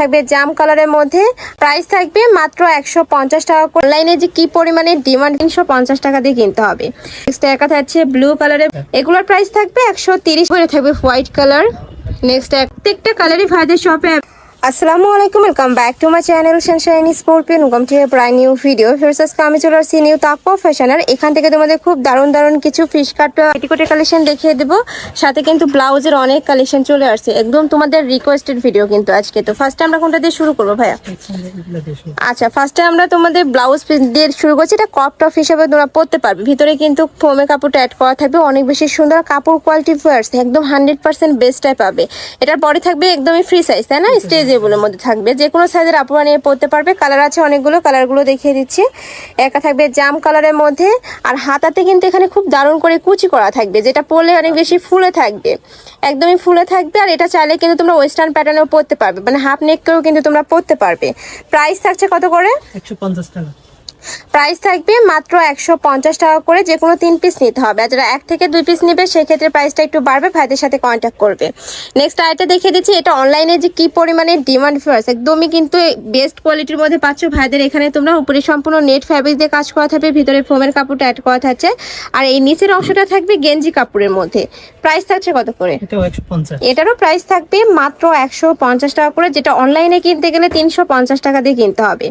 থাকবে জাম কালারের মধ্যে। প্রাইস থাকবে মাত্র একশো পঞ্চাশ টাকা অনলাইনে যে কি পরিমাণে ডিমান্ড তিনশো পঞ্চাশ টাকা দিয়ে কিনতে হবে। নেক্সট একা থাকছে ব্লু কালারের এগুলোর প্রাইস থাকবে একশো তিরিশ। করে থাকবে হোয়াইট কালার নেক্সট প্রত্যেকটা কালারই ভাইদের শপে আসসালামু আলাইকুম welcome back to my channel sunshine স্পোর্পিয়ান welcome to ব্রাই নিউ ভিডিও ফিরস আজকে আমি চলে আসছি নিউ তাকপো ফ্যাশনের এখান থেকে তোমাদের খুব দারুণ দারুণ কিছু ফিশ কাট পেটিকোটের কালেকশন দেখিয়ে দেবো। সাথে কিন্তু ব্লাউজের অনেক কালেকশন চলে আসছে। একদম তোমাদের রিকোয়েস্টেড ভিডিও কিন্তু আজকে। তো ফার্স্টে আমরা কোনটা দিয়ে শুরু করব ভাইয়া? আচ্ছা ফার্স্টে আমরা তোমাদের ব্লাউজ পিস দিয়ে শুরু করছি। এটা কপ টপ হিসেবে তোমরা পরতে পারবে। ভিতরে কিন্তু ফোমে কাপড়টা অ্যাড করা থাকবে। অনেক বেশি সুন্দর কাপড় কোয়ালিটি ফার্স একদম হান্ড্রেড পার্সেন্ট বেস্টটাই পাবে। এটার পরে থাকবে একদমই ফ্রি সাইজ তাই না? স্টেজেবলের মধ্যে থাকবে। যে কোনো সাইজের আপুরা নিয়ে পরতে পারবে। কালার আছে অনেকগুলো কালারগুলো দেখিয়ে দিচ্ছি। একা থাকবে জাম কালারের মধ্যে। আর হাতাতে কিন্তু এখানে খুব দারুণ করে কুচি করা থাকবে, যেটা পরলে অনেক বেশি ফুলে থাকবে। একদমই ফুলে থাকবে, আর এটা চাইলে কিন্তু তোমরা ওয়েস্টার্ন প্যাটার্নেও পরতে পারবে। মানে হাফ নেককেও কিন্তু তোমরা পরতে পারবে। প্রাইস থাকছে কত করে? একশো পঞ্চাশ টাকা। প্রাইস থাকবে মাত্র একশো পঞ্চাশ টাকা করে যে কোনো তিন পিস নিতে হবে। আর যারা এক থেকে দুই পিস নেবে সেক্ষেত্রে প্রাইসটা একটু বাড়বে ভাইদের সাথে কন্ট্যাক্ট করবে। নেক্সট আইটা দেখিয়ে দিচ্ছি এটা অনলাইনে যে কি পরিমাণে ডিমান্ড ফেয়ার্স একদমই কিন্তু বেস্ট কোয়ালিটির মধ্যে পাচ্ছ ভাইদের। এখানে তোমরা উপরে সম্পূর্ণ নেট ফ্যাব্রিক দিয়ে কাজ করা থাকবে ভিতরে ফোমের কাপড়টা অ্যাড করা থাকছে। আর এই নিচের অংশটা থাকবে গেঞ্জি কাপড়ের মধ্যে। প্রাইস থাকছে কত করে? এটারও প্রাইস থাকবে মাত্র একশো পঞ্চাশ টাকা করে যেটা অনলাইনে কিনতে গেলে তিনশো পঞ্চাশ টাকা দিয়ে কিনতে হবে।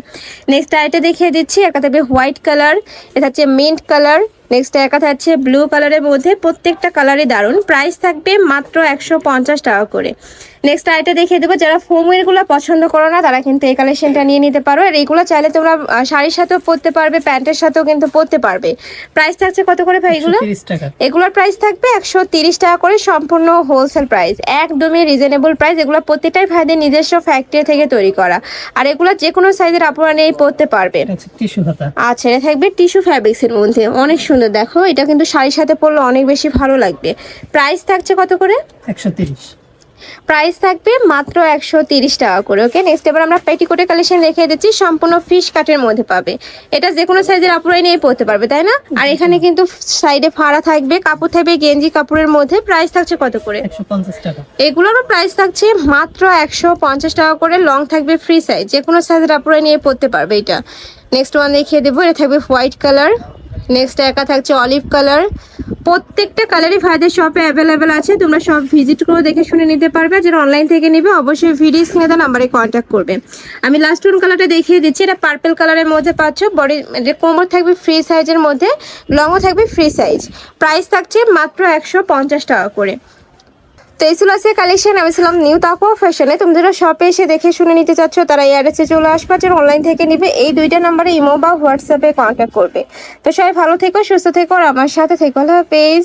নেক্সট আইটা দেখিয়ে দিচ্ছি একটা থাকবে হোয়াইট কালার, এটা হচ্ছে মিন্ট কালার নেক্সট একা থাকছে ব্লু কালারের মধ্যে প্রত্যেকটা কালারই দারুণ প্রাইস থাকবে মাত্র একশো পঞ্চাশ টাকা করে। নেক্সট আইটা দেখিয়ে দেবো যারা ফোমওয়েরগুলো পছন্দ করো না তারা কিন্তু এই কালেকশনটা নিয়ে নিতে পারো। আর এইগুলো চাইলে তোমরা শাড়ির সাথেও পরতে পারবে প্যান্টের সাথেও কিন্তু পরতে পারবে। প্রাইস থাকছে কত করে ভাই এগুলো? এগুলোর প্রাইস থাকবে একশো টাকা করে সম্পূর্ণ হোলসেল প্রাইস একদমই রিজনেবল প্রাইস এগুলো প্রত্যেকটাই ভাইদের নিজস্ব ফ্যাক্টরি থেকে তৈরি করা। আর এগুলো যে কোনো সাইজের আপনারা নিয়ে পরতে পারবে আচ্ছা এটা থাকবে টিস্যু ফ্যাব্রিক্স এর মধ্যে। অনেক সুন্দর দেখো। এটা কিন্তু শাড়ির সাথে পরলে অনেক বেশি ভালো লাগবে। প্রাইস থাকছে কত করে? একশো তিরিশ। প্রাইস থাকবে মাত্র একশো তিরিশ টাকা করে ওকে নেক্সট এবার আমরা পেটিকোটের কালেকশন রেখে দিচ্ছি সম্পূর্ণ ফিশ কাটের মধ্যে পাবে। এটা যে কোনো সাইজের আপুরাই নিয়ে পরতে পারবে তাই না? আর এখানে কিন্তু সাইডে ফাড়া থাকবে কাপড় থাকবে গেঞ্জি কাপড়ের মধ্যে। প্রাইস থাকছে কত করে? এগুলোরও প্রাইস থাকছে মাত্র একশো পঞ্চাশ টাকা করে লং থাকবে ফ্রি সাইজ যে কোনো সাইজের আপুরাই নিয়ে পরতে পারবে এটা। নেক্সট ওয়ান দেখিয়ে দেবো এটা থাকবে হোয়াইট কালার নেক্সট একা থাকছে অলিভ কালার প্রত্যেকটা কালারই ভাইদের শপে অ্যাভেলেবেল আছে। তোমরা সব ভিজিট করে দেখে শুনে নিতে পারবে। যারা অনলাইন থেকে নিবে, অবশ্যই ভিডিও দেওয়া নাম্বারে কন্ট্যাক্ট করবে। আমি লাস্ট ওয়ান কালারটা দেখিয়ে দিচ্ছি। এটা পার্পেল কালারের মধ্যে পাচ্ছ। বডি কোমর থাকবে ফ্রি সাইজের মধ্যে লংও থাকবে ফ্রি সাইজ প্রাইস থাকছে মাত্র একশো পঞ্চাশ টাকা করে। তো এই ছিল আজকে কালেকশন আমি ছিলাম নিউ তাকো ফ্যাশনে তুমি যারা শপে এসে দেখে শুনে নিতে চাচ্ছ, তারা এই অ্যাড্রেসে চলে আসবে যারা অনলাইন থেকে নিবে, এই দুইটা নাম্বারে ইমো বা হোয়াটসঅ্যাপে কন্ট্যাক্ট করবে। তো সবাই ভালো থেকো, সুস্থ থেকো, আর আমার সাথে থেকো। হলো পেজ